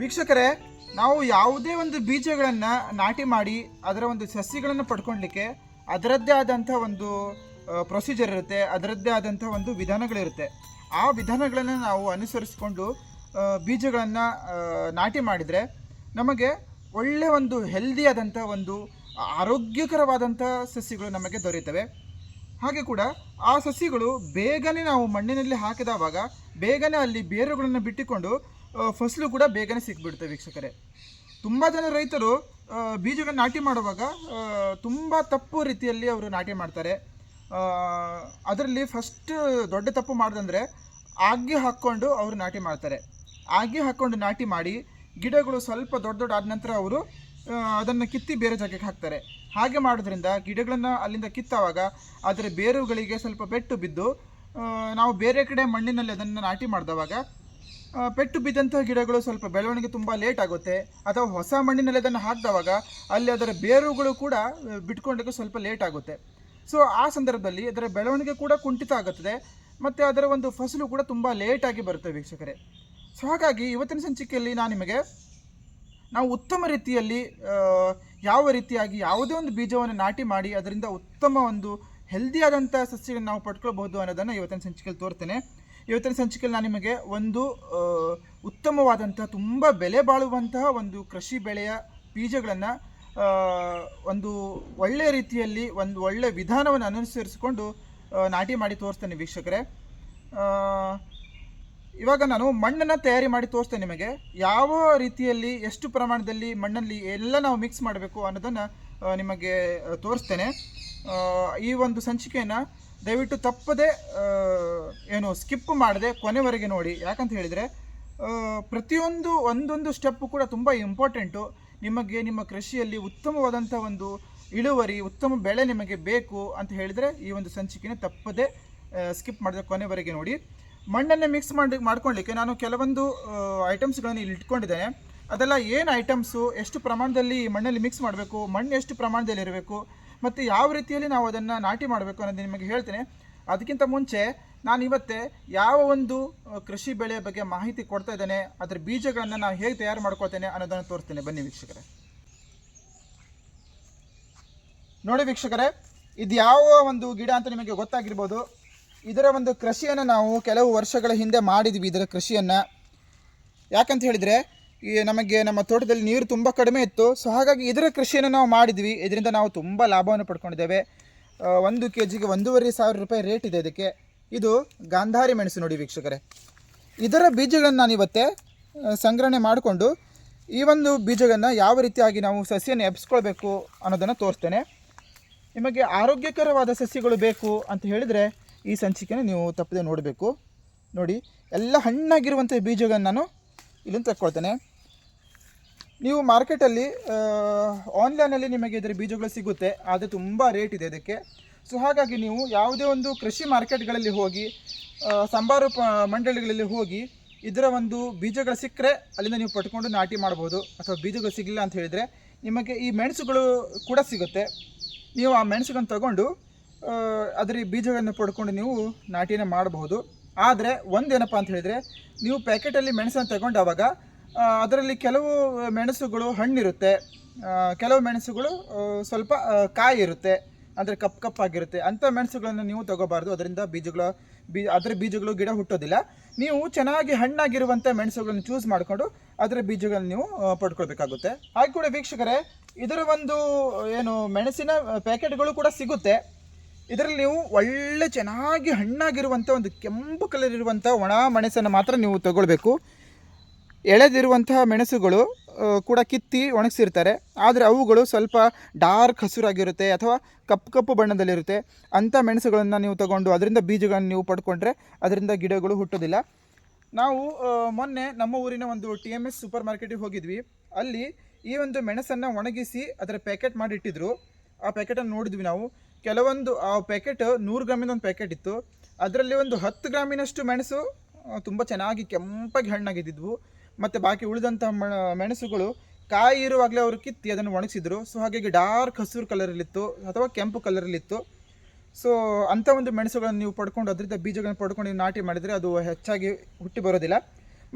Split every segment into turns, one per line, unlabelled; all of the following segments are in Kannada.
ವೀಕ್ಷಕರೇ, ನಾವು ಯಾವುದೇ ಒಂದು ಬೀಜಗಳನ್ನು ನಾಟಿ ಮಾಡಿ ಅದರ ಒಂದು ಸಸಿಗಳನ್ನು ಪಡ್ಕೊಳ್ಲಿಕ್ಕೆ ಅದರದ್ದೇ ಆದಂಥ ಒಂದು ಪ್ರೊಸೀಜರ್ ಇರುತ್ತೆ, ಅದರದ್ದೇ ಆದಂಥ ಒಂದು ವಿಧಾನಗಳಿರುತ್ತೆ. ಆ ವಿಧಾನಗಳನ್ನು ನಾವು ಅನುಸರಿಸಿಕೊಂಡು ಬೀಜಗಳನ್ನು ನಾಟಿ ಮಾಡಿದರೆ ನಮಗೆ ಒಳ್ಳೆಯ ಒಂದು ಹೆಲ್ದಿಯಾದಂಥ ಒಂದು, ಆರೋಗ್ಯಕರವಾದಂಥ ಸಸ್ಯಗಳು ನಮಗೆ ದೊರೆಯುತ್ತವೆ. ಹಾಗೆ ಕೂಡ ಆ ಸಸಿಗಳು ಬೇಗನೆ ನಾವು ಮಣ್ಣಿನಲ್ಲಿ ಹಾಕಿದವಾಗ, ಬೇಗನೆ ಅಲ್ಲಿ ಬೇರುಗಳನ್ನು ಬಿಟ್ಟುಕೊಂಡು ಫಸಲು ಕೂಡ ಬೇಗನೆ ಸಿಕ್ಬಿಡುತ್ತೆ ವೀಕ್ಷಕರೇ. ತುಂಬ ಜನ ರೈತರು ಬೀಜಗಳನ್ನು ನಾಟಿ ಮಾಡುವಾಗ ತುಂಬ ತಪ್ಪು ರೀತಿಯಲ್ಲಿ ಅವರು ನಾಟಿ ಮಾಡ್ತಾರೆ. ಅದರಲ್ಲಿ ಫಸ್ಟ್ ದೊಡ್ಡ ತಪ್ಪು ಮಾಡೋದಂದರೆ ಆಗ್ಗೆ ಹಾಕ್ಕೊಂಡು ಅವರು ನಾಟಿ ಮಾಡ್ತಾರೆ. ಆಗ್ಗೆ ಹಾಕ್ಕೊಂಡು ನಾಟಿ ಮಾಡಿ ಗಿಡಗಳು ಸ್ವಲ್ಪ ದೊಡ್ಡ ದೊಡ್ಡ ಆದ ನಂತರ ಅವರು ಅದನ್ನು ಕಿತ್ತಿ ಬೇರೆ ಜಾಗಕ್ಕೆ ಹಾಕ್ತಾರೆ. ಹಾಗೆ ಮಾಡೋದ್ರಿಂದ ಗಿಡಗಳನ್ನು ಅಲ್ಲಿಂದ ಕಿತ್ತವಾಗ ಅದರ ಬೇರುಗಳಿಗೆ ಸ್ವಲ್ಪ ಬೆಟ್ಟು ಬಿದ್ದು ನಾವು ಬೇರೆ ಕಡೆ ಮಣ್ಣಿನಲ್ಲಿ ಅದನ್ನು ನಾಟಿ ಮಾಡಿದವಾಗ ಪೆಟ್ಟು ಬಿದ್ದಂತಹ ಗಿಡಗಳು ಸ್ವಲ್ಪ ಬೆಳವಣಿಗೆ ತುಂಬ ಲೇಟ್ ಆಗುತ್ತೆ. ಅಥವಾ ಹೊಸ ಮಣ್ಣಿನಲ್ಲಿ ಅದನ್ನು ಹಾಕಿದವಾಗ ಅಲ್ಲಿ ಅದರ ಬೇರುಗಳು ಕೂಡ ಬಿಟ್ಕೊಂಡಕ್ಕೆ ಸ್ವಲ್ಪ ಲೇಟ್ ಆಗುತ್ತೆ. ಸೊ ಆ ಸಂದರ್ಭದಲ್ಲಿ ಅದರ ಬೆಳವಣಿಗೆ ಕೂಡ ಕುಂಠಿತ ಆಗುತ್ತದೆ. ಮತ್ತು ಅದರ ಒಂದು ಫಸಲು ಕೂಡ ತುಂಬ ಲೇಟಾಗಿ ಬರುತ್ತೆ ವೀಕ್ಷಕರೇ. ಸೊ ಹಾಗಾಗಿ ಇವತ್ತಿನ ಸಂಚಿಕೆಯಲ್ಲಿ ನಾನು ನಿಮಗೆ ನಾವು ಉತ್ತಮ ರೀತಿಯಲ್ಲಿ ಯಾವ ರೀತಿಯಾಗಿ ಯಾವುದೇ ಒಂದು ಬೀಜವನ್ನು ನಾಟಿ ಮಾಡಿ ಅದರಿಂದ ಉತ್ತಮ ಒಂದು ಹೆಲ್ದಿಯಾದಂಥ ಸಸ್ಯಗಳನ್ನು ನಾವು ಪಡ್ಕೊಳ್ಬಹುದು ಅನ್ನೋದನ್ನು ಇವತ್ತಿನ ಸಂಚಿಕೆಯಲ್ಲಿ ತೋರ್ತೇನೆ. ಇವತ್ತಿನ ಸಂಚಿಕೆಯಲ್ಲಿ ನಾನು ನಿಮಗೆ ಒಂದು ಉತ್ತಮವಾದಂತಹ, ತುಂಬ ಬೆಲೆ ಬಾಳುವಂತಹ ಒಂದು ಕೃಷಿ ಬೆಳೆಯ ಬೀಜಗಳನ್ನು ಒಂದು ಒಳ್ಳೆಯ ರೀತಿಯಲ್ಲಿ, ಒಂದು ಒಳ್ಳೆಯ ವಿಧಾನವನ್ನು ಅನುಸರಿಸಿಕೊಂಡು ನಾಟಿ ಮಾಡಿ ತೋರಿಸ್ತೇನೆ ವೀಕ್ಷಕರೇ. ಇವಾಗ ನಾನು ಮಣ್ಣನ್ನು ತಯಾರಿ ಮಾಡಿ ತೋರಿಸ್ತೇನೆ ನಿಮಗೆ. ಯಾವ ರೀತಿಯಲ್ಲಿ, ಎಷ್ಟು ಪ್ರಮಾಣದಲ್ಲಿ ಮಣ್ಣಲ್ಲಿ ಎಲ್ಲ ನಾವು ಮಿಕ್ಸ್ ಮಾಡಬೇಕು ಅನ್ನೋದನ್ನು ನಿಮಗೆ ತೋರಿಸ್ತೇನೆ. ಈ ಒಂದು ಸಂಚಿಕೆಯನ್ನು ದಯವಿಟ್ಟು ತಪ್ಪದೆ ಏನು ಸ್ಕಿಪ್ ಮಾಡದೆ ಕೊನೆವರೆಗೆ ನೋಡಿ. ಯಾಕಂತ ಹೇಳಿದರೆ ಪ್ರತಿಯೊಂದು ಒಂದೊಂದು ಸ್ಟೆಪ್ ಕೂಡ ತುಂಬ ಇಂಪಾರ್ಟೆಂಟು ನಿಮಗೆ ನಿಮ್ಮ ಕೃಷಿಯಲ್ಲಿ ಉತ್ತಮವಾದಂಥ ಒಂದು ಇಳುವರಿ, ಉತ್ತಮ ಬೆಳೆ ನಿಮಗೆ ಬೇಕು ಅಂತ ಹೇಳಿದರೆ, ಈ ಒಂದು ಸಂಚಿಕೆನ ತಪ್ಪದೆ ಸ್ಕಿಪ್ ಮಾಡಿದೆ ಕೊನೆವರೆಗೆ ನೋಡಿ. ಮಣ್ಣನ್ನು ಮಿಕ್ಸ್ ಮಾಡಿ ಮಾಡ್ಕೊಳ್ಳಿಕ್ಕೆ ನಾನು ಕೆಲವೊಂದು ಐಟಮ್ಸ್ಗಳನ್ನು ಇಲ್ಲಿ ಇಟ್ಕೊಂಡಿದ್ದೇನೆ. ಅದೆಲ್ಲ ಏನು ಐಟಮ್ಸು ಎಷ್ಟು ಪ್ರಮಾಣದಲ್ಲಿ ಮಣ್ಣಲ್ಲಿ ಮಿಕ್ಸ್ ಮಾಡಬೇಕು, ಮಣ್ಣು ಎಷ್ಟು ಪ್ರಮಾಣದಲ್ಲಿ ಇರಬೇಕು ಮತ್ತು ಯಾವ ರೀತಿಯಲ್ಲಿ ನಾವು ಅದನ್ನು ನಾಟಿ ಮಾಡಬೇಕು ಅನ್ನೋದು ನಿಮಗೆ ಹೇಳ್ತೇನೆ. ಅದಕ್ಕಿಂತ ಮುಂಚೆ ನಾನು ಇವತ್ತೇ ಯಾವ ಒಂದು ಕೃಷಿ ಬೆಳೆಯ ಬಗ್ಗೆ ಮಾಹಿತಿ ಕೊಡ್ತಾ ಇದ್ದೇನೆ, ಅದರ ಬೀಜಗಳನ್ನು ನಾನು ಹೇಗೆ ತಯಾರು ಮಾಡ್ಕೊಳ್ತೇನೆ ಅನ್ನೋದನ್ನು ತೋರಿಸ್ತೇನೆ. ಬನ್ನಿ ವೀಕ್ಷಕರೇ. ನೋಡಿ ವೀಕ್ಷಕರೇ, ಇದು ಯಾವ ಒಂದು ಗಿಡ ಅಂತ ನಿಮಗೆ ಗೊತ್ತಾಗಿರ್ಬೋದು. ಇದರ ಒಂದು ಕೃಷಿಯನ್ನು ನಾವು ಕೆಲವು ವರ್ಷಗಳ ಹಿಂದೆ ಮಾಡಿದ್ವಿ, ಇದರ ಕೃಷಿಯನ್ನು. ಯಾಕಂತ ಹೇಳಿದರೆ ಈ ನಮಗೆ ನಮ್ಮ ತೋಟದಲ್ಲಿ ನೀರು ತುಂಬ ಕಡಿಮೆ ಇತ್ತು. ಸೊ ಹಾಗಾಗಿ ಇದರ ಕೃಷಿಯನ್ನು ನಾವು ಮಾಡಿದ್ವಿ. ಇದರಿಂದ ನಾವು ತುಂಬ ಲಾಭವನ್ನು ಪಡ್ಕೊಂಡಿದ್ದೇವೆ. ಒಂದು ಕೆ ಜಿಗೆ ಒಂದೂವರೆ ಸಾವಿರ ರೂಪಾಯಿ ರೇಟ್ ಇದೆ ಇದಕ್ಕೆ. ಇದು ಗಾಂಧಾರಿ ಮೆಣಸು ನೋಡಿ ವೀಕ್ಷಕರೇ. ಇದರ ಬೀಜಗಳನ್ನು ನಾನು ಇವತ್ತೇ ಸಂಗ್ರಹಣೆ ಮಾಡಿಕೊಂಡು ಈ ಒಂದು ಬೀಜಗಳನ್ನು ಯಾವ ರೀತಿಯಾಗಿ ನಾವು ಸಸಿಯನ್ನು ಎಬ್ಸ್ಕೊಳ್ಬೇಕು ಅನ್ನೋದನ್ನು ತೋರಿಸ್ತೇನೆ. ನಿಮಗೆ ಆರೋಗ್ಯಕರವಾದ ಸಸ್ಯಗಳು ಬೇಕು ಅಂತ ಹೇಳಿದರೆ ಈ ಸಂಚಿಕೆನ ನೀವು ತಪ್ಪದೆ ನೋಡಬೇಕು. ನೋಡಿ, ಎಲ್ಲ ಹಣ್ಣಾಗಿರುವಂಥ ಬೀಜಗಳನ್ನು ನಾನು ಇಲ್ಲಿಂದ ತಗೊಳ್ತೇನೆ ನೀವು ಮಾರ್ಕೆಟಲ್ಲಿ ಆನ್ಲೈನಲ್ಲಿ ನಿಮಗೆ ಇದರ ಬೀಜಗಳು ಸಿಗುತ್ತೆ. ಆದರೆ ತುಂಬ ರೇಟ್ ಇದೆ ಇದಕ್ಕೆ. ಸೊ ಹಾಗಾಗಿ ನೀವು ಯಾವುದೇ ಒಂದು ಕೃಷಿ ಮಾರ್ಕೆಟ್ಗಳಲ್ಲಿ ಹೋಗಿ ಸಂಬಾರು ಮಂಡಳಿಗಳಲ್ಲಿ ಹೋಗಿ ಇದರ ಒಂದು ಬೀಜಗಳು ಸಿಕ್ಕರೆ ಅಲ್ಲಿಂದ ನೀವು ಪಡ್ಕೊಂಡು ನಾಟಿ ಮಾಡ್ಬೋದು ಅಥವಾ ಬೀಜಗಳು ಸಿಗಲಿಲ್ಲ ಅಂತ ಹೇಳಿದರೆ ನಿಮಗೆ ಈ ಮೆಣಸುಗಳು ಕೂಡ ಸಿಗುತ್ತೆ. ನೀವು ಆ ಮೆಣಸುಗಳನ್ನು ತಗೊಂಡು ಅದರ ಬೀಜಗಳನ್ನು ಪಡ್ಕೊಂಡು ನೀವು ನಾಟಿನ ಮಾಡಬಹುದು ಆದರೆ ಒಂದೇನಪ್ಪ ಅಂತ ಹೇಳಿದರೆ, ನೀವು ಪ್ಯಾಕೆಟಲ್ಲಿ ಮೆಣಸನ್ನು ಆವಾಗ ಅದರಲ್ಲಿ ಕೆಲವು ಮೆಣಸುಗಳು ಹಣ್ಣಿರುತ್ತೆ. ಕೆಲವು ಮೆಣಸುಗಳು ಸ್ವಲ್ಪ ಕಾಯಿ ಇರುತ್ತೆ. ಅಂದರೆ ಕಪ್ ಕಪ್ಪಾಗಿರುತ್ತೆ ಅಂಥ ಮೆಣಸುಗಳನ್ನು ನೀವು ತಗೋಬಾರ್ದು. ಅದರಿಂದ ಬೀಜಗಳ, ಬೀ, ಅದರ ಬೀಜಗಳು ಗಿಡ ಹುಟ್ಟೋದಿಲ್ಲ. ನೀವು ಚೆನ್ನಾಗಿ ಹಣ್ಣಾಗಿರುವಂಥ ಮೆಣಸುಗಳನ್ನು ಚೂಸ್ ಮಾಡಿಕೊಂಡು ಅದರ ಬೀಜಗಳನ್ನು ನೀವು ಪಡ್ಕೊಳ್ಬೇಕಾಗುತ್ತೆ. ಹಾಗೆ ಕೂಡ ವೀಕ್ಷಕರೇ, ಇದರ ಒಂದು ಏನು, ಮೆಣಸಿನ ಪ್ಯಾಕೆಟ್ಗಳು ಕೂಡ ಸಿಗುತ್ತೆ. ಇದರಲ್ಲಿ ನೀವು ಒಳ್ಳೆ ಚೆನ್ನಾಗಿ ಹಣ್ಣಾಗಿರುವಂಥ ಒಂದು ಕೆಂಪು ಕಲರ್ ಇರುವಂಥ ಒಣ ಮೆಣಸನ್ನು ಮಾತ್ರ ನೀವು ತಗೊಳ್ಬೇಕು. ಎಳೆದಿರುವಂತಹ ಮೆಣಸುಗಳು ಕೂಡ ಕಿತ್ತಿ ಒಣಗಿಸಿರ್ತಾರೆ. ಆದರೆ ಅವುಗಳು ಸ್ವಲ್ಪ ಡಾರ್ಕ್ ಹಸಿರಾಗಿರುತ್ತೆ ಅಥವಾ ಕಪ್ಪು ಕಪ್ಪು ಬಣ್ಣದಲ್ಲಿರುತ್ತೆ. ಅಂಥ ಮೆಣಸುಗಳನ್ನು ನೀವು ತಗೊಂಡು ಅದರಿಂದ ಬೀಜಗಳನ್ನು ನೀವು ಪಡ್ಕೊಂಡ್ರೆ ಅದರಿಂದ ಗಿಡಗಳು ಹುಟ್ಟೋದಿಲ್ಲ. ನಾವು ಮೊನ್ನೆ ನಮ್ಮ ಊರಿನ ಒಂದು ಟಿ ಎಂ ಎಸ್ ಸೂಪರ್ ಮಾರ್ಕೆಟಿಗೆ ಹೋಗಿದ್ವಿ. ಅಲ್ಲಿ ಈ ಒಂದು ಮೆಣಸನ್ನು ಒಣಗಿಸಿ ಅದರ ಪ್ಯಾಕೆಟ್ ಮಾಡಿ ಇಟ್ಟಿದ್ರು ಆ ಪ್ಯಾಕೆಟನ್ನು ನೋಡಿದ್ವಿ ನಾವು. ಕೆಲವೊಂದು, ಆ ಪ್ಯಾಕೆಟ್ ನೂರು ಗ್ರಾಮಿನ ಒಂದು ಪ್ಯಾಕೆಟ್ ಇತ್ತು. ಅದರಲ್ಲಿ ಒಂದು ಹತ್ತು ಗ್ರಾಮಿನಷ್ಟು ಮೆಣಸು ತುಂಬ ಚೆನ್ನಾಗಿ ಕೆಂಪಾಗಿ ಹಣ್ಣಾಗಿದ್ದಿದ್ವು. ಮತ್ತು ಬಾಕಿ ಉಳಿದಂಥ ಮೆಣಸುಗಳು ಕಾಯಿ ಇರುವಾಗಲೇ ಅವರು ಕಿತ್ತಿ ಅದನ್ನು ಒಣಗಿಸಿದ್ರು. ಸೊ ಹಾಗಾಗಿ ಡಾರ್ಕ್ ಹಸಿರು ಕಲರಲ್ಲಿತ್ತು ಅಥವಾ ಕೆಂಪು ಕಲರಲ್ಲಿತ್ತು ಸೊ ಅಂಥ ಒಂದು ಮೆಣಸುಗಳನ್ನು ನೀವು ಪಡ್ಕೊಂಡು, ಅದರಿಂದ ಬೀಜಗಳನ್ನು ಪಡ್ಕೊಂಡು ನೀವು ನಾಟಿ ಮಾಡಿದರೆ ಅದು ಹೆಚ್ಚಾಗಿ ಹುಟ್ಟಿ ಬರೋದಿಲ್ಲ.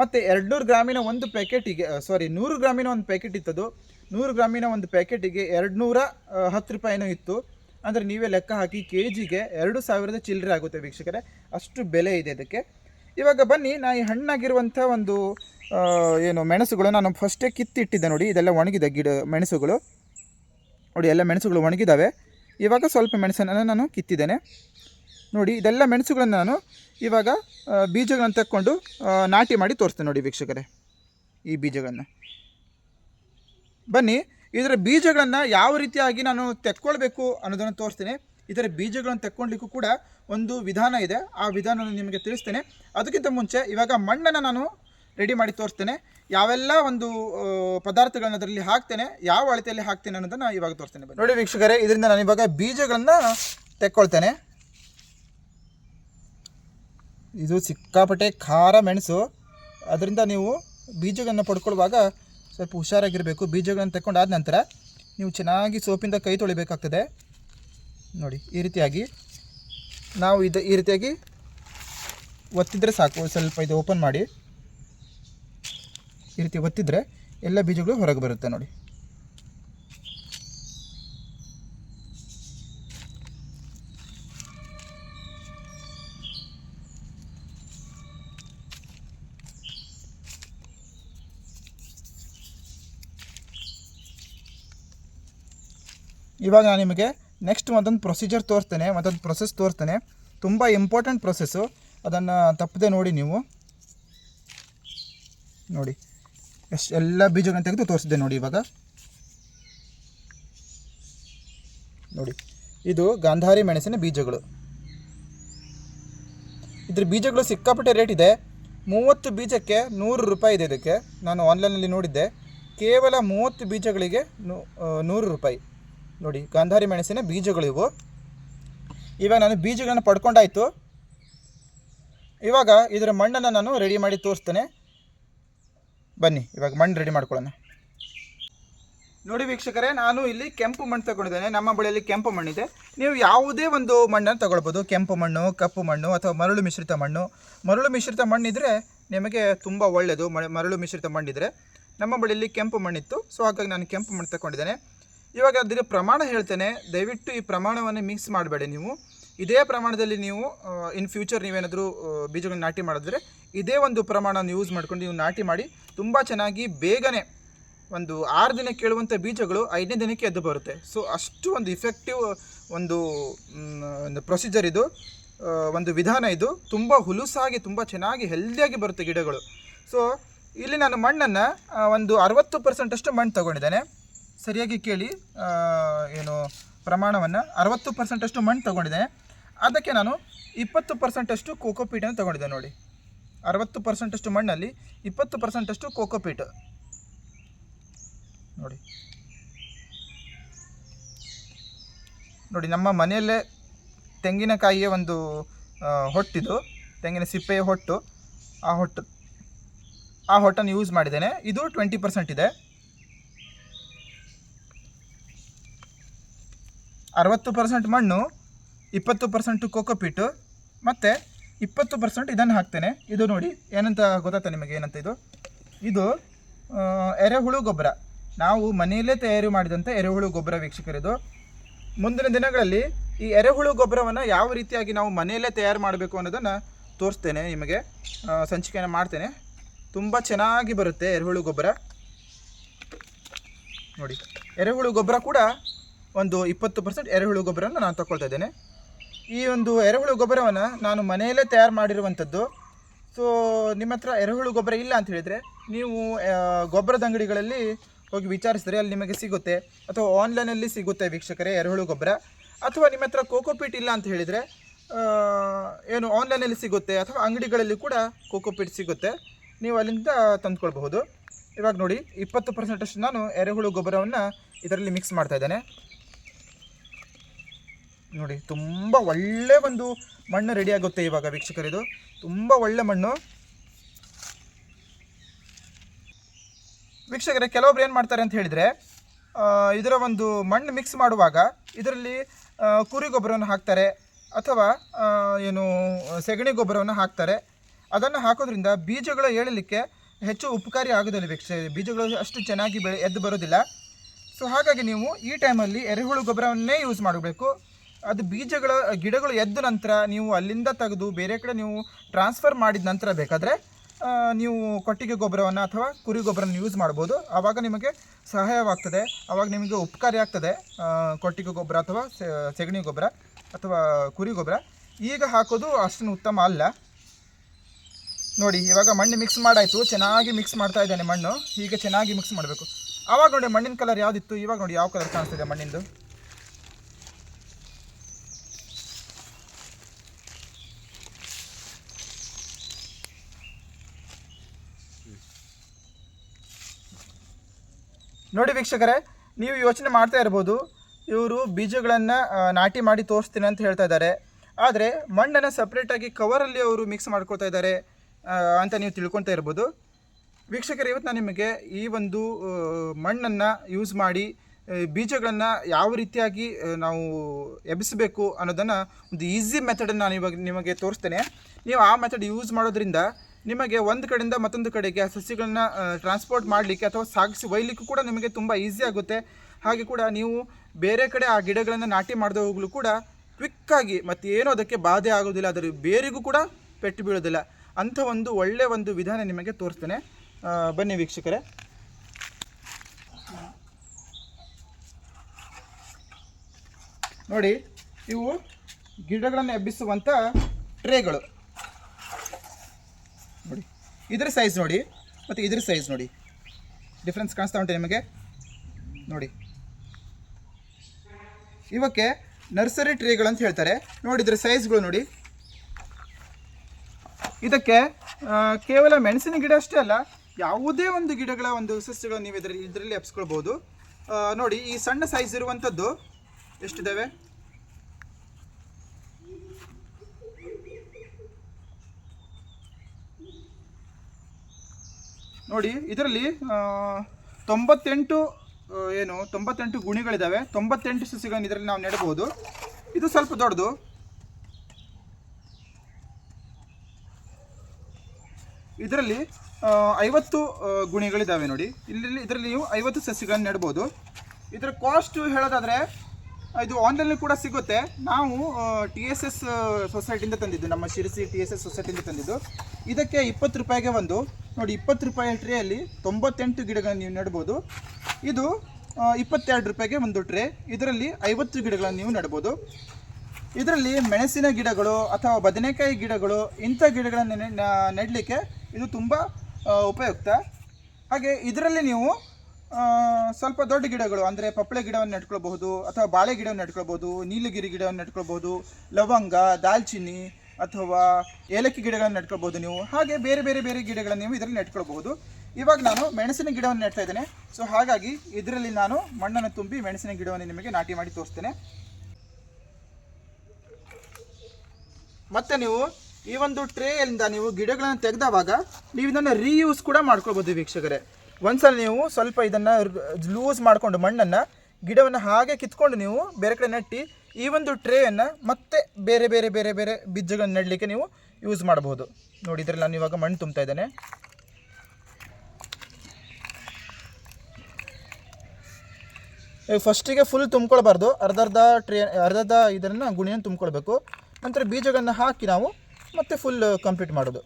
ಮತ್ತು ಎರಡುನೂರು ಗ್ರಾಮಿನ ಒಂದು ಪ್ಯಾಕೆಟಿಗೆ ಸಾರಿ ನೂರು ಗ್ರಾಮಿನ ಒಂದು ಪ್ಯಾಕೆಟ್ ಇತ್ತದು. ನೂರು ಗ್ರಾಮಿನ ಒಂದು ಪ್ಯಾಕೆಟಿಗೆ ಎರಡು ನೂರ ಹತ್ತು ರೂಪಾಯಿನೂ ಇತ್ತು. ಅಂದರೆ ನೀವೇ ಲೆಕ್ಕ ಹಾಕಿ ಕೆ ಜಿಗೆ ಎರಡು ಸಾವಿರದ ಚಿಲ್ಲರೆ ಆಗುತ್ತೆ ವೀಕ್ಷಕರೇ. ಅಷ್ಟು ಬೆಲೆ ಇದೆ ಇದಕ್ಕೆ. ಇವಾಗ ಬನ್ನಿ, ನಾ ಈ ಹಣ್ಣಾಗಿರುವಂಥ ಒಂದು ಏನು ಮೆಣಸುಗಳು, ನಾನು ಫಸ್ಟೇ ಕಿತ್ತಿಟ್ಟಿದ್ದೆ ನೋಡಿ, ಇದೆಲ್ಲ ಒಣಗಿದೆ ಗಿಡ, ಮೆಣಸುಗಳು. ನೋಡಿ, ಎಲ್ಲ ಮೆಣಸುಗಳು ಒಣಗಿದ್ದಾವೆ ಇವಾಗ ಸ್ವಲ್ಪ ಮೆಣಸನ್ನು ನಾನು ಕಿತ್ತಿದ್ದೇನೆ. ನೋಡಿ, ಇದೆಲ್ಲ ಮೆಣಸುಗಳನ್ನು ನಾನು ಇವಾಗ ಬೀಜಗಳನ್ನು ತಕ್ಕೊಂಡು ನಾಟಿ ಮಾಡಿ ತೋರಿಸ್ತೇನೆ ನೋಡಿ ವೀಕ್ಷಕರೇ ಈ ಬೀಜಗಳನ್ನು. ಬನ್ನಿ ಇದರ ಬೀಜಗಳನ್ನು ಯಾವ ರೀತಿಯಾಗಿ ನಾನು ತೆಕ್ಕೊಳ್ಬೇಕು ಅನ್ನೋದನ್ನು ತೋರಿಸ್ತೇನೆ. ಇದರ ಬೀಜಗಳನ್ನು ತೆಕ್ಕೊಳ್ಳಿಕ್ಕೂ ಕೂಡ ಒಂದು ವಿಧಾನ ಇದೆ. ಆ ವಿಧಾನವನ್ನು ನಿಮಗೆ ತಿಳಿಸ್ತೇನೆ. ಅದಕ್ಕಿಂತ ಮುಂಚೆ ಇವಾಗ ಮಣ್ಣನ್ನು ನಾನು ರೆಡಿ ಮಾಡಿ ತೋರಿಸ್ತೇನೆ. ಯಾವೆಲ್ಲ ಒಂದು ಪದಾರ್ಥಗಳನ್ನ ಅದರಲ್ಲಿ ಹಾಕ್ತೇನೆ, ಯಾವ ಅಳತೆಯಲ್ಲಿ ಹಾಕ್ತೇನೆ ಅನ್ನೋದನ್ನು ಇವಾಗ ತೋರಿಸ್ತೇನೆ. ನೋಡಿ ವೀಕ್ಷಕರೇ, ಇದರಿಂದ ನಾನು ಇವಾಗ ಬೀಜಗಳನ್ನು ತೆಕ್ಕೊಳ್ತೇನೆ. ಇದು ಸಿಕ್ಕಾಪಟ್ಟೆ ಖಾರ ಮೆಣಸು. ಅದರಿಂದ ನೀವು ಬೀಜಗಳನ್ನು ಪಡ್ಕೊಳ್ಳುವಾಗ ಸ್ವಲ್ಪ ಹುಷಾರಾಗಿರಬೇಕು. ಬೀಜಗಳನ್ನು ತಗೊಂಡಾದ ನಂತರ ನೀವು ಚೆನ್ನಾಗಿ ಸೋಪಿಂದ ಕೈ ತೊಳಿಬೇಕಾಗ್ತದೆ. ನೋಡಿ, ಈ ರೀತಿಯಾಗಿ. ನಾವು ಇದು, ಈ ರೀತಿಯಾಗಿ ಒತ್ತಿದ್ರೆ ಸಾಕು. ಸ್ವಲ್ಪ ಇದು ಓಪನ್ ಮಾಡಿ. ಈ ರೀತಿ ಒತ್ತಿದ್ರೆ ಎಲ್ಲ ಬೀಜಗಳು ಹೊರಗೆ ಬರುತ್ತೆ ನೋಡಿ. ಇವಾಗ ನಾನು ನಿಮಗೆ ನೆಕ್ಸ್ಟ್ ಮತ್ತೊಂದು ಪ್ರೊಸೀಜರ್ ತೋರಿಸ್ತೇನೆ, ಮತ್ತೊಂದು ಪ್ರೊಸೆಸ್ ತೋರಿಸ್ತೇನೆ. ತುಂಬ ಇಂಪಾರ್ಟೆಂಟ್ ಪ್ರೊಸೆಸ್ಸು ಅದನ್ನು ತಪ್ಪದೆ ನೋಡಿ ನೀವು. ನೋಡಿ. ಎಷ್ಟು ಎಲ್ಲ ಬೀಜಗಳನ್ನ ತೆಗೆದು ತೋರಿಸಿದ್ದೆ ನೋಡಿ ಇವಾಗ. ನೋಡಿ. ಇದು ಗಾಂಧಾರಿ ಮೆಣಸಿನ ಬೀಜಗಳು. ಇದ್ರ ಬೀಜಗಳು ಸಿಕ್ಕಾಪಟ್ಟೆ ರೇಟ್ ಇದೆ. ಮೂವತ್ತು ಬೀಜಕ್ಕೆ ನೂರು ರೂಪಾಯಿ ಇದೆ ಇದಕ್ಕೆ. ನಾನು ಆನ್ಲೈನಲ್ಲಿ ನೋಡಿದ್ದೆ. ಕೇವಲ ಮೂವತ್ತು ಬೀಜಗಳಿಗೆ ನೂರು ರೂಪಾಯಿ. ನೋಡಿ, ಗಾಂಧಾರಿ ಮೆಣಸಿನ ಬೀಜಗಳು ಇವು. ಇವಾಗ ನಾನು ಬೀಜಗಳನ್ನು ಪಡ್ಕೊಂಡಾಯಿತು. ಇವಾಗ ಇದರ ಮಣ್ಣನ್ನು ನಾನು ರೆಡಿ ಮಾಡಿ ತೋರಿಸ್ತೇನೆ. ಬನ್ನಿ, ಇವಾಗ ಮಣ್ಣು ರೆಡಿ ಮಾಡ್ಕೊಳ್ಳೋಣ. ನೋಡಿ ವೀಕ್ಷಕರೇ, ನಾನು ಇಲ್ಲಿ ಕೆಂಪು ಮಣ್ಣು ತಗೊಂಡಿದ್ದೇನೆ. ನಮ್ಮ ಬಳಿಯಲ್ಲಿ ಕೆಂಪು ಮಣ್ಣಿದೆ. ನೀವು ಯಾವುದೇ ಒಂದು ಮಣ್ಣನ್ನು ತಗೊಳ್ಬೋದು. ಕೆಂಪು ಮಣ್ಣು, ಕಪ್ಪು ಮಣ್ಣು ಅಥವಾ ಮರಳು ಮಿಶ್ರಿತ ಮಣ್ಣು. ಮರಳು ಮಿಶ್ರಿತ ಮಣ್ಣಿದ್ರೆ ನಿಮಗೆ ತುಂಬ ಒಳ್ಳೆಯದು ಮರಳು ಮಿಶ್ರಿತ ಮಣ್ಣಿದ್ರೆ. ನಮ್ಮ ಬಳಿಯಲ್ಲಿ ಕೆಂಪು ಮಣ್ಣಿತ್ತು. ಸೊ ಹಾಗಾಗಿ ನಾನು ಕೆಂಪು ಮಣ್ಣು ತಗೊಂಡಿದ್ದೇನೆ. ಇವಾಗ ಅದರ ಪ್ರಮಾಣ ಹೇಳ್ತೇನೆ. ದಯವಿಟ್ಟು ಈ ಪ್ರಮಾಣವನ್ನು ಮಿಕ್ಸ್ ಮಾಡಬೇಡಿ ನೀವು. ಇದೇ ಪ್ರಮಾಣದಲ್ಲಿ ನೀವು ಇನ್ ಫ್ಯೂಚರ್ ನೀವೇನಾದರೂ ಬೀಜಗಳನ್ನ ನಾಟಿ ಮಾಡಿದ್ರೆ ಇದೇ ಒಂದು ಪ್ರಮಾಣವನ್ನು ಯೂಸ್ ಮಾಡ್ಕೊಂಡು ನೀವು ನಾಟಿ ಮಾಡಿ ತುಂಬ ಚೆನ್ನಾಗಿ ಬೇಗನೆ ಒಂದು ಆರು ದಿನ ಕೇಳುವಂಥ ಬೀಜಗಳು ಐದನೇ ದಿನಕ್ಕೆ ಎದ್ದು ಬರುತ್ತೆ. ಸೊ ಅಷ್ಟು ಒಂದು ಇಫೆಕ್ಟಿವ್ ಒಂದು ಒಂದು ಪ್ರೊಸೀಜರ್ ಇದು. ಒಂದು ವಿಧಾನ ಇದು. ತುಂಬ ಹುಲುಸಾಗಿ, ತುಂಬ ಚೆನ್ನಾಗಿ ಹೆಲ್ದಿಯಾಗಿ ಬರುತ್ತೆ ಗಿಡಗಳು. ಸೊ ಇಲ್ಲಿ ನಾನು ಮಣ್ಣನ್ನು ಒಂದು ಅರವತ್ತು ಪರ್ಸೆಂಟಷ್ಟು ಮಣ್ಣು ತಗೊಂಡಿದ್ದೇನೆ. ಸರಿಯಾಗಿ ಕೇಳಿ ಏನು ಪ್ರಮಾಣವನ್ನು ಅರವತ್ತು ಪರ್ಸೆಂಟಷ್ಟು ಮಣ್ಣು ತೊಗೊಂಡಿದ್ದೆ ಅದಕ್ಕೆ ನಾನು ಇಪ್ಪತ್ತು ಪರ್ಸೆಂಟಷ್ಟು ಕೋಕೋಪೀಟನ್ನು ತಗೊಂಡಿದ್ದೆ ನೋಡಿ. ಅರವತ್ತು ಪರ್ಸೆಂಟಷ್ಟು ಮಣ್ಣಲ್ಲಿ ಇಪ್ಪತ್ತು ಪರ್ಸೆಂಟಷ್ಟು ಕೋಕೋಪೀಟ್ ನೋಡಿ. ನೋಡಿ, ನಮ್ಮ ಮನೆಯಲ್ಲೇ ತೆಂಗಿನಕಾಯಿಯ ಒಂದು ಹೊಟ್ಟಿದು, ತೆಂಗಿನ ಸಿಪ್ಪೆಯ ಹೊಟ್ಟು, ಆ ಹೊಟ್ಟು, ಆ ಹೊಟ್ಟನ್ನು ಯೂಸ್ ಮಾಡಿದ್ದೇನೆ. ಇದು ಟ್ವೆಂಟಿ ಪರ್ಸೆಂಟ್ ಇದೆ. ಅರವತ್ತು ಪರ್ಸೆಂಟ್ ಮಣ್ಣು, ಇಪ್ಪತ್ತು ಪರ್ಸೆಂಟು ಕೋಕೋಪೀಟು ಮತ್ತು ಇಪ್ಪತ್ತು ಪರ್ಸೆಂಟ್ ಇದನ್ನು ಹಾಕ್ತೇನೆ. ಇದು ನೋಡಿ, ಏನಂತ ಗೊತ್ತಾಗ್ತಾ ನಿಮಗೆ, ಏನಂತ ಇದು? ಇದು ಎರೆಹುಳು ಗೊಬ್ಬರ. ನಾವು ಮನೆಯಲ್ಲೇ ತಯಾರಿ ಮಾಡಿದಂಥ ಎರೆಹುಳು ಗೊಬ್ಬರ ವೀಕ್ಷಕರಿದು. ಮುಂದಿನ ದಿನಗಳಲ್ಲಿ ಈ ಎರೆಹುಳು ಗೊಬ್ಬರವನ್ನು ಯಾವ ರೀತಿಯಾಗಿ ನಾವು ಮನೆಯಲ್ಲೇ ತಯಾರು ಮಾಡಬೇಕು ಅನ್ನೋದನ್ನು ತೋರಿಸ್ತೇನೆ ನಿಮಗೆ. ಸಂಚಿಕೆಯನ್ನು ಮಾಡ್ತೇನೆ. ತುಂಬ ಚೆನ್ನಾಗಿ ಬರುತ್ತೆ ಎರೆಹುಳು ಗೊಬ್ಬರ. ನೋಡಿ, ಎರೆಹುಳು ಗೊಬ್ಬರ ಕೂಡ ಒಂದು ಇಪ್ಪತ್ತು ಪರ್ಸೆಂಟ್ ಎರೆಹುಳು ಗೊಬ್ಬರವನ್ನು ನಾನು ತಗೊಳ್ತಾ ಇದ್ದೇನೆ. ಈ ಒಂದು ಎರೆಹುಳು ಗೊಬ್ಬರವನ್ನು ನಾನು ಮನೆಯಲ್ಲೇ ತಯಾರು ಮಾಡಿರುವಂಥದ್ದು. ಸೊ ನಿಮ್ಮ ಹತ್ರ ಎರೆಹುಳು ಗೊಬ್ಬರ ಇಲ್ಲ ಅಂತ ಹೇಳಿದರೆ ನೀವು ಗೊಬ್ಬರದ ಅಂಗಡಿಗಳಲ್ಲಿ ಹೋಗಿ ವಿಚಾರಿಸಿದ್ರೆ ಅಲ್ಲಿ ನಿಮಗೆ ಸಿಗುತ್ತೆ. ಅಥವಾ ಆನ್ಲೈನಲ್ಲಿ ಸಿಗುತ್ತೆ ವೀಕ್ಷಕರೇ ಎರೆಹುಳು ಗೊಬ್ಬರ. ಅಥವಾ ನಿಮ್ಮ ಹತ್ರ ಕೋಕೋಪೀಟ್ ಇಲ್ಲ ಅಂತ ಹೇಳಿದರೆ ಏನು ಆನ್ಲೈನಲ್ಲಿ ಸಿಗುತ್ತೆ ಅಥವಾ ಅಂಗಡಿಗಳಲ್ಲಿ ಕೂಡ ಕೋಕೋಪೀಟ್ ಸಿಗುತ್ತೆ. ನೀವು ಅಲ್ಲಿಂದ ತಂದುಕೊಳ್ಬಹುದು. ಇವಾಗ ನೋಡಿ, ಇಪ್ಪತ್ತು ಪರ್ಸೆಂಟಷ್ಟು ನಾನು ಎರೆಹುಳು ಗೊಬ್ಬರವನ್ನು ಇದರಲ್ಲಿ ಮಿಕ್ಸ್ ಮಾಡ್ತಾ ಇದ್ದೇನೆ. ನೋಡಿ, ತುಂಬ ಒಳ್ಳೆ ಒಂದು ಮಣ್ಣು ರೆಡಿ ಆಗುತ್ತೆ ಇವಾಗ ವೀಕ್ಷಕರಿದು ತುಂಬ ಒಳ್ಳೆ ಮಣ್ಣು. ವೀಕ್ಷಕರೇ, ಕೆಲವೊಬ್ರು ಏನು ಮಾಡ್ತಾರೆ ಅಂತ ಹೇಳಿದರೆ ಇದರ ಒಂದು ಮಣ್ಣು ಮಿಕ್ಸ್ ಮಾಡುವಾಗ ಇದರಲ್ಲಿ ಕುರಿ ಗೊಬ್ಬರವನ್ನು ಹಾಕ್ತಾರೆ, ಅಥವಾ ಏನು, ಸೆಗಣಿ ಗೊಬ್ಬರವನ್ನು ಹಾಕ್ತಾರೆ. ಅದನ್ನು ಹಾಕೋದ್ರಿಂದ ಬೀಜಗಳು ಏಳಲಿಕ್ಕೆ ಹೆಚ್ಚು ಉಪಕಾರಿ ಆಗೋದಿಲ್ಲ ವೀಕ್ಷ ಬೀಜಗಳು ಅಷ್ಟು ಚೆನ್ನಾಗಿ ಬೆಳೆ ಎದ್ದು ಬರೋದಿಲ್ಲ. ಸೊ ಹಾಗಾಗಿ ನೀವು ಈ ಟೈಮಲ್ಲಿ ಎರೆಹುಳು ಗೊಬ್ಬರವನ್ನೇ ಯೂಸ್ ಮಾಡಬೇಕು. ಅದು ಬೀಜಗಳ, ಗಿಡಗಳು ಎದ್ದ ನಂತರ ನೀವು ಅಲ್ಲಿಂದ ತೆಗೆದು ಬೇರೆ ಕಡೆ ನೀವು ಟ್ರಾನ್ಸ್ಫರ್ ಮಾಡಿದ ನಂತರ ಬೇಕಾದರೆ ನೀವು ಕೊಟ್ಟಿಗೆ ಗೊಬ್ಬರವನ್ನು ಅಥವಾ ಕುರಿ ಗೊಬ್ಬರನ ಯೂಸ್ ಮಾಡ್ಬೋದು. ಆವಾಗ ನಿಮಗೆ ಸಹಾಯವಾಗ್ತದೆ. ಆವಾಗ ನಿಮಗೆ ಉಪಕಾರಿ ಆಗ್ತದೆ. ಕೊಟ್ಟಿಗೆ ಗೊಬ್ಬರ ಅಥವಾ ಸೆಗಣಿ ಗೊಬ್ಬರ ಅಥವಾ ಕುರಿ ಗೊಬ್ಬರ. ಈಗ ಹಾಕೋದು ಅಷ್ಟನ್ನು ಉತ್ತಮ ಅಲ್ಲ. ನೋಡಿ, ಇವಾಗ ಮಣ್ಣು ಮಿಕ್ಸ್ ಮಾಡಾಯಿತು. ಚೆನ್ನಾಗಿ ಮಿಕ್ಸ್ ಮಾಡ್ತಾ ಇದ್ದಾನೆ ಮಣ್ಣು. ಹೀಗೆ ಚೆನ್ನಾಗಿ ಮಿಕ್ಸ್ ಮಾಡಬೇಕು. ಆವಾಗ ನೋಡಿ ಮಣ್ಣಿನ ಕಲರ್ ಯಾವುದಿತ್ತು? ಇವಾಗ ನೋಡಿ ಯಾವ ಕಲರ್ ಕಾಣಿಸ್ತಿದೆ ಮಣ್ಣಿಂದು? ನೋಡಿ ವೀಕ್ಷಕರೇ, ನೀವು ಯೋಚನೆ ಮಾಡ್ತಾ ಇರ್ಬೋದು, ಇವರು ಬೀಜಗಳನ್ನು ನಾಟಿ ಮಾಡಿ ತೋರಿಸ್ತೀನಿ ಅಂತ ಹೇಳ್ತಾ ಇದ್ದಾರೆ. ಆದರೆ ಮಣ್ಣನ್ನು ಸಪ್ರೇಟಾಗಿ ಕವರಲ್ಲಿ ಅವರು ಮಿಕ್ಸ್ ಮಾಡ್ಕೊಳ್ತಾ ಇದ್ದಾರೆ ಅಂತ ನೀವು ತಿಳ್ಕೊತಾ ಇರ್ಬೋದು. ವೀಕ್ಷಕರೇ, ಇವತ್ತು ನಾನು ನಿಮಗೆ ಈ ಒಂದು ಮಣ್ಣನ್ನು ಯೂಸ್ ಮಾಡಿ ಬೀಜಗಳನ್ನು ಯಾವ ರೀತಿಯಾಗಿ ನಾವು ಎಬ್ಬಿಸಬೇಕು ಅನ್ನೋದನ್ನು ಒಂದು ಈಸಿ ಮೆಥಡನ್ನು ನಾನು ಇವಾಗ ನಿಮಗೆ ತೋರಿಸ್ತೇನೆ. ನೀವು ಆ ಮೆಥಡ್ ಯೂಸ್ ಮಾಡೋದ್ರಿಂದ ನಿಮಗೆ ಒಂದು ಕಡೆಯಿಂದ ಮತ್ತೊಂದು ಕಡೆಗೆ ಆ ಸಸ್ಯಗಳನ್ನ ಟ್ರಾನ್ಸ್ಪೋರ್ಟ್ ಮಾಡಲಿಕ್ಕೆ ಅಥವಾ ಸಾಗಿಸಿ ಒಯ್ಲಿಕ್ಕೂ ಕೂಡ ನಿಮಗೆ ತುಂಬ ಈಸಿ ಆಗುತ್ತೆ. ಹಾಗೆ ಕೂಡ ನೀವು ಬೇರೆ ಕಡೆ ಆ ಗಿಡಗಳನ್ನು ನಾಟಿ ಮಾಡದೆ ಹೋಗಲು ಕೂಡ ಕ್ವಿಕ್ಕಾಗಿ ಮತ್ತು ಏನೂ ಅದಕ್ಕೆ ಬಾಧೆ ಆಗೋದಿಲ್ಲ. ಅದರ ಬೇರಿಗೂ ಕೂಡ ಪೆಟ್ಟು ಬೀಳೋದಿಲ್ಲ. ಅಂಥ ಒಂದು ಒಳ್ಳೆಯ ಒಂದು ವಿಧಾನ ನಿಮಗೆ ತೋರಿಸ್ತೇನೆ. ಬನ್ನಿ ವೀಕ್ಷಕರೇ. ನೋಡಿ, ಇವು ಗಿಡಗಳನ್ನು ಎಬ್ಬಿಸುವಂಥ ಟ್ರೇಗಳು. ಇದರ ಸೈಜ್ ನೋಡಿ, ಮತ್ತು ಇದ್ರ ಸೈಜ್ ನೋಡಿ. ಡಿಫ್ರೆನ್ಸ್ ಕಾಣಿಸ್ತಾ ಉಂಟು ನಿಮಗೆ? ನೋಡಿ. ಇವಕ್ಕೆ ನರ್ಸರಿ ಟ್ರೀಗಳು ಅಂತ ಹೇಳ್ತಾರೆ. ನೋಡಿ ಇದ್ರ ಸೈಜ್ಗಳು ನೋಡಿ. ಇದಕ್ಕೆ ಕೇವಲ ಮೆಣಸಿನ ಗಿಡ ಅಷ್ಟೇ ಅಲ್ಲ, ಯಾವುದೇ ಒಂದು ಗಿಡಗಳ ಒಂದು ಸಸ್ಯಗಳು ನೀವು ಇದರಲ್ಲಿ ಇದರಲ್ಲಿ ಎಪ್ಸ್ಕೊಳ್ಬೋದು ನೋಡಿ ಈ ಸಣ್ಣ ಸೈಜ್ ಇರುವಂಥದ್ದು ಎಷ್ಟಿದ್ದಾವೆ ನೋಡಿ, ಇದರಲ್ಲಿ ತೊಂಬತ್ತೆಂಟು ಏನು, ತೊಂಬತ್ತೆಂಟು ಗುಣಿಗಳಿದ್ದಾವೆ ತೊಂಬತ್ತೆಂಟು ಸಸಿಗಳನ್ನು ಇದರಲ್ಲಿ ನಾವು ನೆಡಬಹುದು. ಇದು ಸ್ವಲ್ಪ ದೊಡ್ಡದು. ಇದರಲ್ಲಿ ಐವತ್ತು ಗುಣಿಗಳಿದ್ದಾವೆ ನೋಡಿ. ಇಲ್ಲಿ, ಇದರಲ್ಲಿ ನೀವು ಐವತ್ತು ಸಸಿಗಳನ್ನು ನೆಡ್ಬೋದು ಇದರ ಕಾಸ್ಟ್ ಹೇಳೋದಾದರೆ ಇದು ಆನ್ಲೈನಲ್ಲಿ ಕೂಡ ಸಿಗುತ್ತೆ. ನಾವು ಟಿ ಎಸ್ ಎಸ್ ಸೊಸೈಟಿಯಿಂದ ತಂದಿದ್ದು, ನಮ್ಮ ಶಿರಸಿ ಟಿ ಎಸ್ ಎಸ್ ಸೊಸೈಟಿಯಿಂದ ತಂದಿದ್ದು. ಇದಕ್ಕೆ ಇಪ್ಪತ್ತು ರೂಪಾಯಿಗೆ ಒಂದು. ನೋಡಿ, ಇಪ್ಪತ್ತು ರೂಪಾಯಿ ಟ್ರೇಯಲ್ಲಿ ತೊಂಬತ್ತೆಂಟು ಗಿಡಗಳನ್ನು ನೀವು ನೆಡ್ಬೋದು. ಇದು ಇಪ್ಪತ್ತೆರಡು ರೂಪಾಯಿಗೆ ಒಂದು ಟ್ರೇ ಇದರಲ್ಲಿ ಐವತ್ತು ಗಿಡಗಳನ್ನು ನೀವು ನೆಡ್ಬೋದು. ಇದರಲ್ಲಿ ಮೆಣಸಿನ ಗಿಡಗಳು ಅಥವಾ ಬದನೆಕಾಯಿ ಗಿಡಗಳು, ಇಂಥ ಗಿಡಗಳನ್ನು ನೆಡಲಿಕ್ಕೆ ಇದು ತುಂಬ ಉಪಯುಕ್ತ. ಹಾಗೆ ಇದರಲ್ಲಿ ನೀವು ಸ್ವಲ್ಪ ದೊಡ್ಡ ಗಿಡಗಳು, ಅಂದರೆ ಪಪ್ಪಳೆ ಗಿಡವನ್ನು ನೆಟ್ಕೊಳ್ಬಹುದು ಅಥವಾ ಬಾಳೆ ಗಿಡವನ್ನು ನೆಟ್ಕೊಳ್ಬಹುದು ನೀಲಗಿರಿ ಗಿಡವನ್ನು ನೆಟ್ಕೊಳ್ಬಹುದು ಲವಂಗ, ದಾಲ್ಚಿನ್ನಿ, ಅಥವಾ ಏಲಕ್ಕಿ ಗಿಡಗಳನ್ನು ನೆಟ್ಕೊಳ್ಬಹುದು ನೀವು. ಹಾಗೆ ಬೇರೆ ಬೇರೆ ಬೇರೆ ಗಿಡಗಳನ್ನು ನೀವು ಇದರಲ್ಲಿ ನೆಟ್ಕೊಳ್ಬಹುದು ಇವಾಗ ನಾನು ಮೆಣಸಿನ ಗಿಡವನ್ನು ನೆಡ್ತಾ ಇದ್ದೇನೆ. ಸೊ ಹಾಗಾಗಿ ಇದರಲ್ಲಿ ನಾನು ಮಣ್ಣನ್ನು ತುಂಬಿ ಮೆಣಸಿನ ಗಿಡವನ್ನು ನಿಮಗೆ ನಾಟಿ ಮಾಡಿ ತೋರಿಸ್ತೇನೆ. ಮತ್ತೆ ನೀವು ಈ ಒಂದು ಟ್ರೇಯಿಂದ ನೀವು ಗಿಡಗಳನ್ನು ತೆಗೆದವಾಗ ನೀವು ಇದನ್ನು ರೀಯೂಸ್ ಕೂಡ ಮಾಡ್ಕೊಳ್ಬೋದು ವೀಕ್ಷಕರೇ. ಒಂದ್ಸಲ ನೀವು ಸ್ವಲ್ಪ ಇದನ್ನು ಲೂಸ್ ಮಾಡಿಕೊಂಡು ಮಣ್ಣನ್ನು, ಗಿಡವನ್ನು ಹಾಗೆ ಕಿತ್ಕೊಂಡು ನೀವು ಬೇರೆ ಕಡೆ ನೆಟ್ಟಿ ಈ ಒಂದು ಟ್ರೇಯನ್ನು ಮತ್ತೆ ಬೇರೆ ಬೇರೆ ಬೇರೆ ಬೇರೆ ಬೀಜಗಳನ್ನು ನೆಡಲಿಕ್ಕೆ ನೀವು ಯೂಸ್ ಮಾಡಬಹುದು ನೋಡಿ, ಇದರಲ್ಲಿ ನಾನು ಇವಾಗ ಮಣ್ಣು ತುಂಬ್ತಾ ಇದ್ದೇನೆ. ಫಸ್ಟಿಗೆ ಫುಲ್ ತುಂಬ್ಕೊಳ್ಬಾರ್ದು. ಅರ್ಧ ಅರ್ಧ ಟ್ರೇ, ಅರ್ಧರ್ಧ ಇದನ್ನು ಗುಣಿಯನ್ನು ತುಂಬ್ಕೊಳ್ಬೇಕು. ನಂತರ ಬೀಜಗಳನ್ನು ಹಾಕಿ ನಾವು ಮತ್ತೆ ಫುಲ್ ಕಂಪ್ಲೀಟ್ ಮಾಡೋದು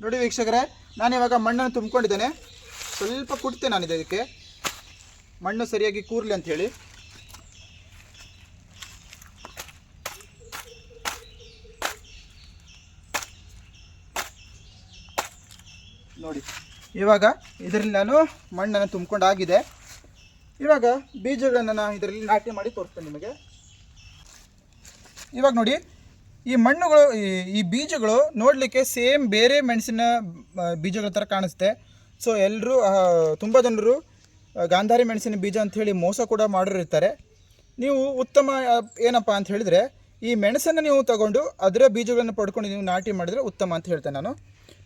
ನೋಡಿ ವೀಕ್ಷಕರೇ, ನಾನು ಇವಾಗ ಮಣ್ಣನ್ನು ತುಂಬಿಕೊಂಡಿದ್ದೇನೆ. ಸ್ವಲ್ಪ ಕುಡ್ತೆ ನಾನು ಇದಕ್ಕೆ. ಮಣ್ಣು ಸರಿಯಾಗಿ ಕೂರ್ಲಿ ಅಂತ ಹೇಳಿ. ನೋಡಿ, ಇವಾಗ ಇದರಲ್ಲಿ ನಾನು ಮಣ್ಣನ್ನು ತುಂಬಿಕೊಂಡಾಗಿದೆ. ಇವಾಗ ಬೀಜಗಳನ್ನು ನಾನು ಇದರಲ್ಲಿ ನಾಟಿ ಮಾಡಿ ತೋರಿಸ್ತೇನೆ ನಿಮಗೆ. ಇವಾಗ ನೋಡಿ ಈ ಮಣ್ಣುಗಳು, ಈ- ಬೀಜಗಳು ನೋಡಲಿಕ್ಕೆ ಸೇಮ್ ಬೇರೆ ಮೆಣಸಿನ ಬೀಜಗಳ ಥರ ಕಾಣಿಸುತ್ತೆ ಸೊ ಎಲ್ಲರೂ ತುಂಬ ಜನರು ಗಾಂಧಾರಿ ಮೆಣಸಿನ ಬೀಜ ಅಂಥೇಳಿ ಮೋಸ ಕೂಡ ಮಾಡಿರ್ತಾರೆ. ನೀವು ಉತ್ತಮ ಏನಪ್ಪ ಅಂತ ಹೇಳಿದರೆ, ಈ ಮೆಣಸನ್ನು ನೀವು ತಗೊಂಡು ಅದರ ಬೀಜಗಳನ್ನು ಪಡ್ಕೊಂಡು ನೀವು ನಾಟಿ ಮಾಡಿದರೆ ಉತ್ತಮ ಅಂತ ಹೇಳ್ತೇನೆ ನಾನು.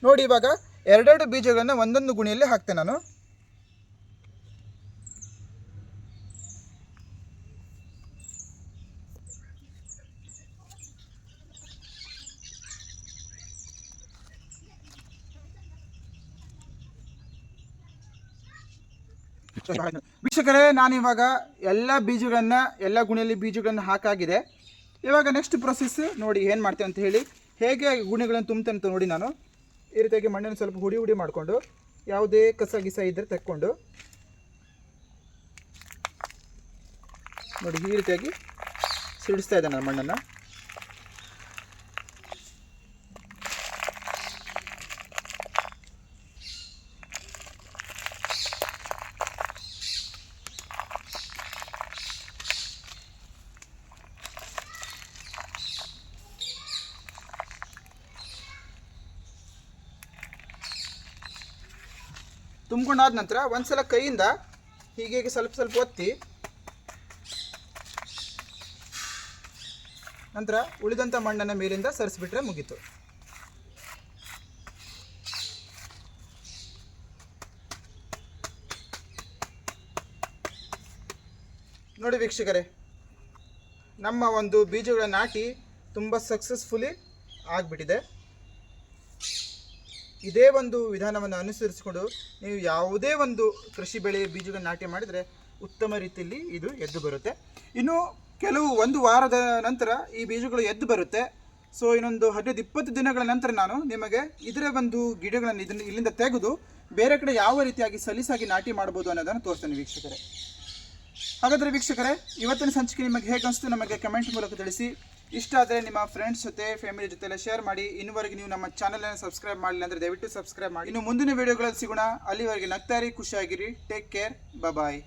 ನೋಡಿ ಇವಾಗ ಎರಡೆರಡು ಬೀಜಗಳನ್ನು ಒಂದೊಂದು ಗುಣಿಯಲ್ಲಿ ಹಾಕ್ತೇನೆ ನಾನು. ವೀಕ್ಷಕರೇ, ನಾನು ಇವಾಗ ಎಲ್ಲ ಬೀಜಗಳನ್ನು, ಎಲ್ಲ ಗುಣಿಯಲ್ಲಿ ಬೀಜಗಳನ್ನು ಹಾಕಾಗಿದೆ. ಇವಾಗ ನೆಕ್ಸ್ಟ್ ಪ್ರೊಸೆಸ್ ನೋಡಿ ಏನು ಮಾಡ್ತೇವೆ ಅಂತ ಹೇಳಿ, ಹೇಗೆ ಗುಣಿಗಳನ್ನು ತುಂಬ್ತೇನೆ ಅಂತ ನೋಡಿ ನಾನು. ಈ ರೀತಿಯಾಗಿ ಮಣ್ಣನ್ನು ಸ್ವಲ್ಪ ಹುಡಿ ಹುಡಿ ಮಾಡಿಕೊಂಡು, ಯಾವುದೇ ಕಸ ಗಿಸ ಇದ್ದರೆ ತಕ್ಕೊಂಡು. ನೋಡಿ ಈ ರೀತಿಯಾಗಿ ಸಿಡಿಸ್ತಾ ಇದ್ದೆ ನಾನು ಮಣ್ಣನ್ನು. ತುಂಬ್ಕೊಂಡಾದ ನಂತರ ಒಂದ್ಸಲ ಕೈಯಿಂದ ಹೀಗೆ ಹೀಗೆ ಸ್ವಲ್ಪ ಸ್ವಲ್ಪ ಒತ್ತಿ, ನಂತರ ಉಳಿದಂಥ ಮಣ್ಣನ್ನು ಮೇಲಿಂದ ಸರಿಸ್ಬಿಟ್ರೆ ಮುಗೀತು. ನೋಡಿ ವೀಕ್ಷಕರೇ, ನಮ್ಮ ಒಂದು ಬೀಜಗಳ ನಾಟಿ ತುಂಬ ಸಕ್ಸಸ್ಫುಲಿ ಆಗಿಬಿಟ್ಟಿದೆ. ಇದೇ ಒಂದು ವಿಧಾನವನ್ನು ಅನುಸರಿಸಿಕೊಂಡು ನೀವು ಯಾವುದೇ ಒಂದು ಕೃಷಿ ಬೆಳೆ ಬೀಜಗಳನ್ನು ನಾಟಿ ಮಾಡಿದರೆ ಉತ್ತಮ ರೀತಿಯಲ್ಲಿ ಇದು ಎದ್ದು ಬರುತ್ತೆ. ಇನ್ನು ಕೆಲವು ಒಂದು ವಾರದ ನಂತರ ಈ ಬೀಜಗಳು ಎದ್ದು ಬರುತ್ತೆ. ಸೊ ಇನ್ನೊಂದು ಹದಿನೈದು, ಇಪ್ಪತ್ತು ದಿನಗಳ ನಂತರ ನಾನು ನಿಮಗೆ ಇದರ ಒಂದು ಗಿಡಗಳನ್ನು ಇದನ್ನು ಇಲ್ಲಿಂದ ತೆಗೆದು ಬೇರೆ ಕಡೆ ಯಾವ ರೀತಿಯಾಗಿ ಸಲೀಸಾಗಿ ನಾಟಿ ಮಾಡ್ಬೋದು ಅನ್ನೋದನ್ನು ತೋರಿಸ್ತೇನೆ ವೀಕ್ಷಕರೇ. ಹಾಗಾದರೆ ವೀಕ್ಷಕರೇ, ಇವತ್ತಿನ ಸಂಚಿಕೆ ನಿಮಗೆ ಹೇಗೆ ಅನಿಸ್ತು ನಮಗೆ ಕಮೆಂಟ್ ಮೂಲಕ ತಿಳಿಸಿ. ಇಷ್ಟ ಆದರೆ ನಿಮ್ಮ ಫ್ರೆಂಡ್ಸ್ ಜೊತೆ ಫ್ಯಾಮಿಲಿ ಜೊತೆ ಎಲ್ಲ ಶೇರ್ ಮಾಡಿ. ಇನ್ನುವರೆಗೆ ನೀವು ನಮ್ಮ ಚಾನಲನ್ನು ಸಬ್ಸ್ಕ್ರೈಬ್ ಮಾಡಲಿಲ್ಲ ಅಂದರೆ ದಯವಿಟ್ಟು ಸಬ್ಸ್ಕ್ರೈಬ್ ಮಾಡಿ. ಇನ್ನು ಮುಂದಿನ ವಿಡಿಯೋಗಳಲ್ಲಿ ಸಿಗೋಣ. ಅಲ್ಲಿವರೆಗೆ ನಗ್ತಾರಿ ಖುಷಿಯಾಗಿರಿ. Take care bye